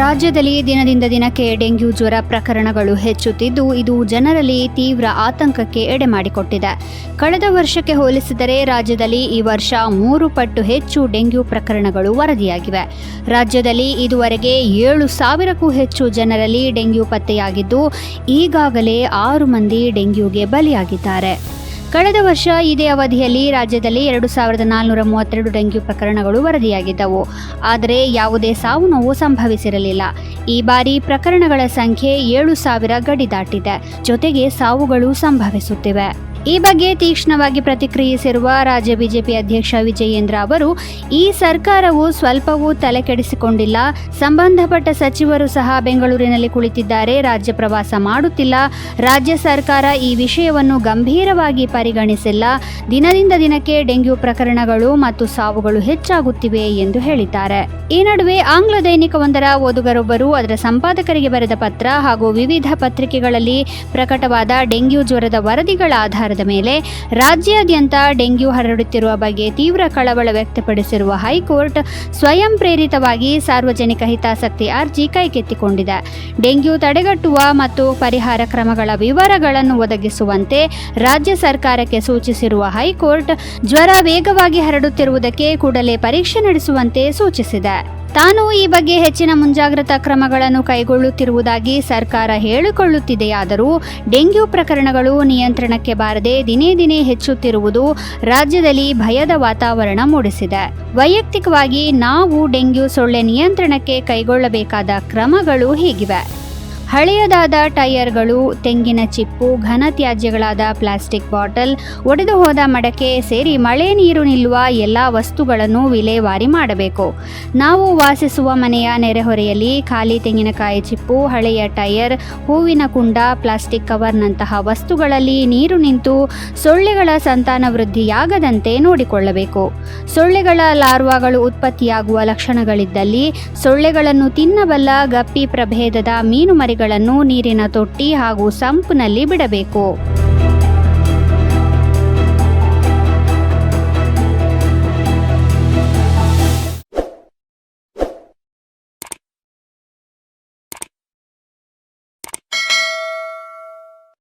ರಾಜ್ಯದಲ್ಲಿ ದಿನದಿಂದ ದಿನಕ್ಕೆ ಡೆಂಗ್ಯೂ ಜ್ವರ ಪ್ರಕರಣಗಳು ಹೆಚ್ಚುತ್ತಿದ್ದು, ಇದು ಜನರಲ್ಲಿ ತೀವ್ರ ಆತಂಕಕ್ಕೆ ಎಡೆಮಾಡಿಕೊಟ್ಟಿದೆ ಕಳೆದ ವರ್ಷಕ್ಕೆ ಹೋಲಿಸಿದರೆ ರಾಜ್ಯದಲ್ಲಿ ಈ ವರ್ಷ ಮೂರು ಪಟ್ಟು ಹೆಚ್ಚು ಡೆಂಗ್ಯೂ ಪ್ರಕರಣಗಳು ವರದಿಯಾಗಿವೆ. ರಾಜ್ಯದಲ್ಲಿ ಇದುವರೆಗೆ ಏಳು ಸಾವಿರಕ್ಕೂ ಹೆಚ್ಚು ಜನರಲ್ಲಿ ಡೆಂಗ್ಯೂ ಪತ್ತೆಯಾಗಿದ್ದು, ಈಗಾಗಲೇ ಆರು ಮಂದಿ ಡೆಂಗ್ಯೂಗೆ ಬಲಿಯಾಗಿದ್ದಾರೆ. ಕಳೆದ ವರ್ಷ ಇದೇ ಅವಧಿಯಲ್ಲಿ ರಾಜ್ಯದಲ್ಲಿ ಎರಡು ಸಾವಿರದ ನಾಲ್ನೂರ ಮೂವತ್ತೆರಡು ಡೆಂಗ್ಯೂ ಪ್ರಕರಣಗಳು ವರದಿಯಾಗಿದ್ದವು. ಆದರೆ ಯಾವುದೇ ಸಾವು ನೋವು ಸಂಭವಿಸಿರಲಿಲ್ಲ. ಈ ಬಾರಿ ಪ್ರಕರಣಗಳ ಸಂಖ್ಯೆ ಏಳು ಸಾವಿರ ಗಡಿ ದಾಟಿದೆ. ಜೊತೆಗೆ ಸಾವುಗಳು ಸಂಭವಿಸುತ್ತಿವೆ. ಈ ಬಗ್ಗೆ ತೀಕ್ಷ್ಣವಾಗಿ ಪ್ರತಿಕ್ರಿಯಿಸಿರುವ ರಾಜ್ಯ ಬಿಜೆಪಿ ಅಧ್ಯಕ್ಷ ವಿಜಯೇಂದ್ರ ಅವರು, ಈ ಸರ್ಕಾರವು ಸ್ವಲ್ಪವೂ ತಲೆಕೆಡಿಸಿಕೊಂಡಿಲ್ಲ. ಸಂಬಂಧಪಟ್ಟ ಸಚಿವರು ಸಹ ಬೆಂಗಳೂರಿನಲ್ಲಿ ಕುಳಿತಿದ್ದಾರೆ. ರಾಜ್ಯ ಪ್ರವಾಸ ಮಾಡುತ್ತಿಲ್ಲ. ರಾಜ್ಯ ಸರ್ಕಾರ ಈ ವಿಷಯವನ್ನು ಗಂಭೀರವಾಗಿ ಪರಿಗಣಿಸಿಲ್ಲ. ದಿನದಿಂದ ದಿನಕ್ಕೆ ಡೆಂಗ್ಯೂ ಪ್ರಕರಣಗಳು ಮತ್ತು ಸಾವುಗಳು ಹೆಚ್ಚಾಗುತ್ತಿವೆ ಎಂದು ಹೇಳಿದ್ದಾರೆ. ಈ ನಡುವೆ ಆಂಗ್ಲ ದೈನಿಕವೊಂದರ ಓದುಗರೊಬ್ಬರು ಅದರ ಸಂಪಾದಕರಿಗೆ ಬರೆದ ಪತ್ರ ಹಾಗೂ ವಿವಿಧ ಪತ್ರಿಕೆಗಳಲ್ಲಿ ಪ್ರಕಟವಾದ ಡೆಂಗ್ಯೂ ಜ್ವರದ ವರದಿಗಳ ಆಧಾರದ ಮೇಲೆ ರಾಜ್ಯಾದ್ಯಂತ ಡೆಂಗ್ಯೂ ಹರಡುತ್ತಿರುವ ಬಗ್ಗೆ ತೀವ್ರ ಕಳವಳ ವ್ಯಕ್ತಪಡಿಸಿರುವ ಹೈಕೋರ್ಟ್ ಸ್ವಯಂ ಪ್ರೇರಿತವಾಗಿ ಸಾರ್ವಜನಿಕ ಹಿತಾಸಕ್ತಿ ಅರ್ಜಿ ಕೈಗೆತ್ತಿಕೊಂಡಿದೆ. ಡೆಂಗ್ಯೂ ತಡೆಗಟ್ಟುವ ಮತ್ತು ಪರಿಹಾರ ಕ್ರಮಗಳ ವಿವರಗಳನ್ನು ಒದಗಿಸುವಂತೆ ರಾಜ್ಯ ಸರ್ಕಾರಕ್ಕೆ ಸೂಚಿಸಿರುವ ಹೈಕೋರ್ಟ್ ಜ್ವರ ವೇಗವಾಗಿ ಹರಡುತ್ತಿರುವುದಕ್ಕೆ ಕೂಡಲೇ ಪರೀಕ್ಷೆ ನಡೆಸುವಂತೆ ಸೂಚಿಸಿದೆ. ತಾನು ಈ ಬಗ್ಗೆ ಹೆಚ್ಚಿನ ಮುಂಜಾಗ್ರತಾ ಕ್ರಮಗಳನ್ನು ಕೈಗೊಳ್ಳುತ್ತಿರುವುದಾಗಿ ಸರ್ಕಾರ ಹೇಳಿಕೊಳ್ಳುತ್ತಿದೆಯಾದರೂ ಡೆಂಗ್ಯೂ ಪ್ರಕರಣಗಳು ನಿಯಂತ್ರಣಕ್ಕೆ ಬಾರದೆ ದಿನೇ ದಿನೇ ಹೆಚ್ಚುತ್ತಿರುವುದು ರಾಜ್ಯದಲ್ಲಿ ಭಯದ ವಾತಾವರಣ ಮೂಡಿಸಿದೆ. ವೈಯಕ್ತಿಕವಾಗಿ ನಾವು ಡೆಂಗ್ಯೂ ಸೊಳ್ಳೆ ನಿಯಂತ್ರಣಕ್ಕೆ ಕೈಗೊಳ್ಳಬೇಕಾದ ಕ್ರಮಗಳು ಹೀಗಿವೆ. ಹಳೆಯದಾದ ಟೈರ್ಗಳು ತೆಂಗಿನ ಚಿಪ್ಪು, ಘನ ತ್ಯಾಜ್ಯಗಳಾದ ಪ್ಲಾಸ್ಟಿಕ್ ಬಾಟಲ್, ಒಡೆದು ಹೋದ ಮಡಕೆ ಸೇರಿ ಮಳೆ ನೀರು ನಿಲ್ಲುವ ಎಲ್ಲ ವಸ್ತುಗಳನ್ನು ವಿಲೇವಾರಿ ಮಾಡಬೇಕು. ನಾವು ವಾಸಿಸುವ ಮನೆಯ ನೆರೆಹೊರೆಯಲ್ಲಿ ಖಾಲಿ ತೆಂಗಿನಕಾಯಿ ಚಿಪ್ಪು, ಹಳೆಯ ಟೈರ್ ಹೂವಿನ ಕುಂಡ, ಪ್ಲಾಸ್ಟಿಕ್ ಕವರ್ನಂತಹ ವಸ್ತುಗಳಲ್ಲಿ ನೀರು ನಿಂತು ಸೊಳ್ಳೆಗಳ ಸಂತಾನ ವೃದ್ಧಿಯಾಗದಂತೆ ನೋಡಿಕೊಳ್ಳಬೇಕು. ಸೊಳ್ಳೆಗಳ ಲಾರ್ವಾಗಳು ಉತ್ಪತ್ತಿಯಾಗುವ ಲಕ್ಷಣಗಳಿದ್ದಲ್ಲಿ ಸೊಳ್ಳೆಗಳನ್ನು ತಿನ್ನಬಲ್ಲ ಗಪ್ಪಿ ಪ್ರಭೇದದ ಮೀನು ಮರಿಗಳನ್ನು ನೀರಿನ ತೊಟ್ಟಿ ಹಾಗೂ ಸಂಪ್ನಲ್ಲಿ ಬಿಡಬೇಕು.